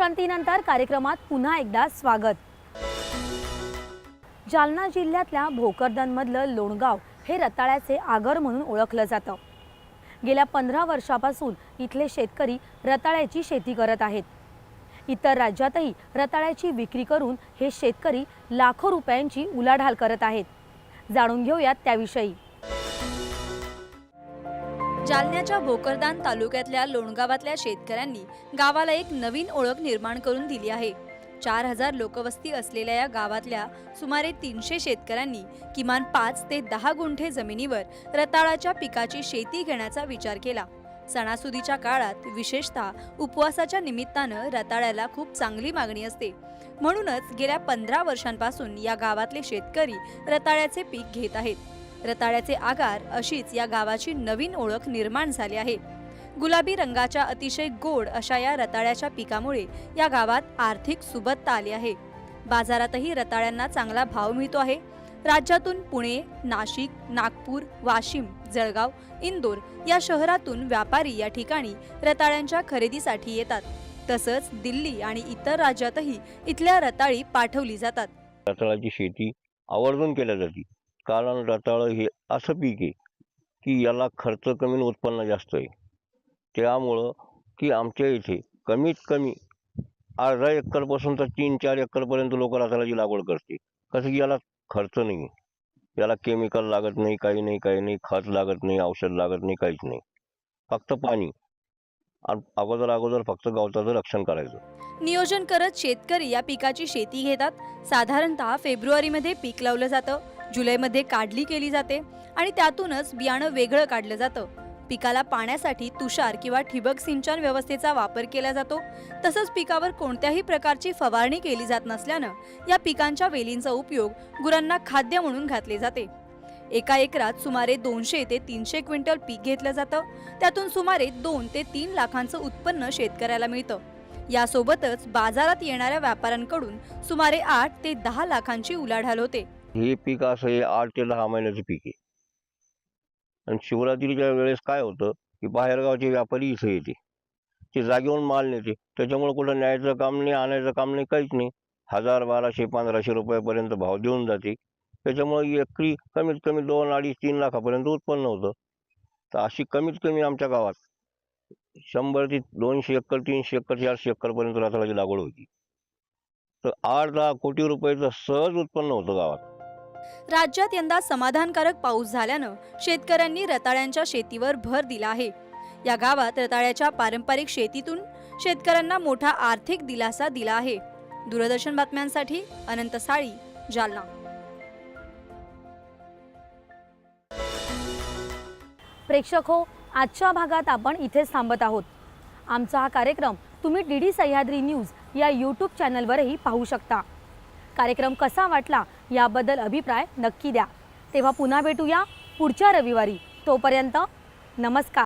क्रांतीनंतर कार्यक्रमात पुन्हा एकदा स्वागत. जालना जिल्ह्यातल्या भोकरदनमधलं लोणगाव हे रताळ्याचे आगर म्हणून ओळखलं जातं. गेल्या पंधरा वर्षापासून इथले शेतकरी रताळ्याची शेती करत आहेत. इतर राज्यातही रताळ्याची विक्री करून हे शेतकरी लाखो रुपयांची उलाढाल करत आहेत. जाणून घेऊयात त्याविषयी. जालन्याच्या भोकरदान तालुक्यातल्या लोणगावातल्या शेतकऱ्यांनी गावाला एक नवीन ओळख निर्माण करून दिली आहे. चार हजार लोकवस्ती असलेल्या या गावातल्या सुमारे तीनशे शेतकऱ्यांनी किमान पाच ते दहा गुंठे जमिनीवर रताळाच्या पिकाची शेती घेण्याचा विचार केला. सणासुदीच्या काळात विशेषतः उपवासाच्या निमित्तानं रताळ्याला खूप चांगली मागणी असते. म्हणूनच गेल्या पंधरा वर्षांपासून या गावातले शेतकरी रताळ्याचे पीक घेत आहेत. रताळ्याचे आगार अशीच या गावाची नवीन ओळख निर्माण झाली आहे. गुलाबी रंगाच्या अतिशय गोड अशा या रताळ्याच्या पिकामुळे या गावात आर्थिक सुबत्ता आली आहे. बाजारातही रताळ्यांना चांगला भाव मिळतो आहे. राज्यातून पुणे नाशिक नागपूर वाशिम जळगाव इंदोर या शहरातून व्यापारी या ठिकाणी रताळ्यांच्या खरेदीसाठी येतात. तसंच दिल्ली आणि इतर राज्यातही इथल्या रताळी पाठवली जातात. रताळाची शेती आवर्जून केल्या जाते. कारण रताळं हे असं पीक आहे की याला खर्च कमी आणि उत्पन्न जास्त आहे. त्यामुळं की आमच्या इथे कमीत कमी अर्धा एकरपासून तर तीन चार एकरपर्यंत लोक रताळाची लागवड करते कसं की याला खर्च नाही याला केमिकल लागत नाही काही नाही काही नाही खत लागत नाही औषध लागत नाही काहीच नाही. फक्त पाणी. अगोदर अगोदर फक्त गवताचं रक्षण करायचं. नियोजन करत शेतकरी या पिकाची शेती घेतात. साधारणतः फेब्रुवारीमध्ये पीक लावलं जातं. जुलैमध्ये काढली केली जाते आणि त्यातूनच बियाणं वेगळं काढलं जातं. पिकाला पाण्यासाठी तुषार किंवा ठिबक सिंचन व्यवस्थेचा वापर केला जातो. तसंच पिकावर कोणत्याही प्रकारची फवारणी केली जात नसल्यानं या पिकांच्या वेलींचा उपयोग गुरांना खाद्य म्हणून घातले जाते. एका एकरात सुमारे दोनशे ते तीनशे क्विंटल पीक घेतलं जातं. त्यातून सुमारे दोन ते तीन लाखांचं उत्पन्न शेतकऱ्याला मिळतं. यासोबतच बाजारात येणाऱ्या व्यापाऱ्यांकडून सुमारे आठ ते दहा लाखांची उलाढाल होते. हे पीक असं हे आठ ते दहा महिन्याचं पीक आहे. आणि शिवरात्रीच्या वेळेस काय होतं की बाहेरगावचे व्यापारी इथे येते. ते जागेवरून माल नेते. त्याच्यामुळे कुठं न्यायचं काम नाही आणायचं काम नाही काहीच नाही. हजार बाराशे पंधराशे रुपयापर्यंत भाव देऊन जाते. त्याच्यामुळे एकरी कमीत कमी दोन अडीच तीन लाखापर्यंत उत्पन्न होतं. तर अशी कमीत कमी आमच्या गावात शंभर ते दोनशे एकर तीनशे एकर चारशे एकरपर्यंत रताळाची लागवड होती. तर आठ दहा कोटी रुपयाचं सहज उत्पन्न होतं गावात. राज्यात यंदा समाधानकारक पाऊस झाल्यानं शेतकऱ्यांनी रताळ्यांच्या शेतीवर भर दिला आहे. या गावात रताळ्याच्या पारंपरिक शेतीतून शेतकऱ्यांना मोठा आर्थिक दिलासा दिला आहे. दूरदर्शन बातम्यांसाठी अनंत साळी जालना. प्रेक्षक हो आजच्या भागात आपण इथेच थांबत आहोत. आमचा हा कार्यक्रम तुम्ही डी डी सह्याद्री न्यूज या यूट्यूब चॅनलवरही पाहू शकता. कार्यक्रम कसा वाटला याबद्दल अभिप्राय नक्की द्या. तेव्हा पुन्हा भेटूया पुढच्या रविवारी. तोपर्यंत नमस्कार.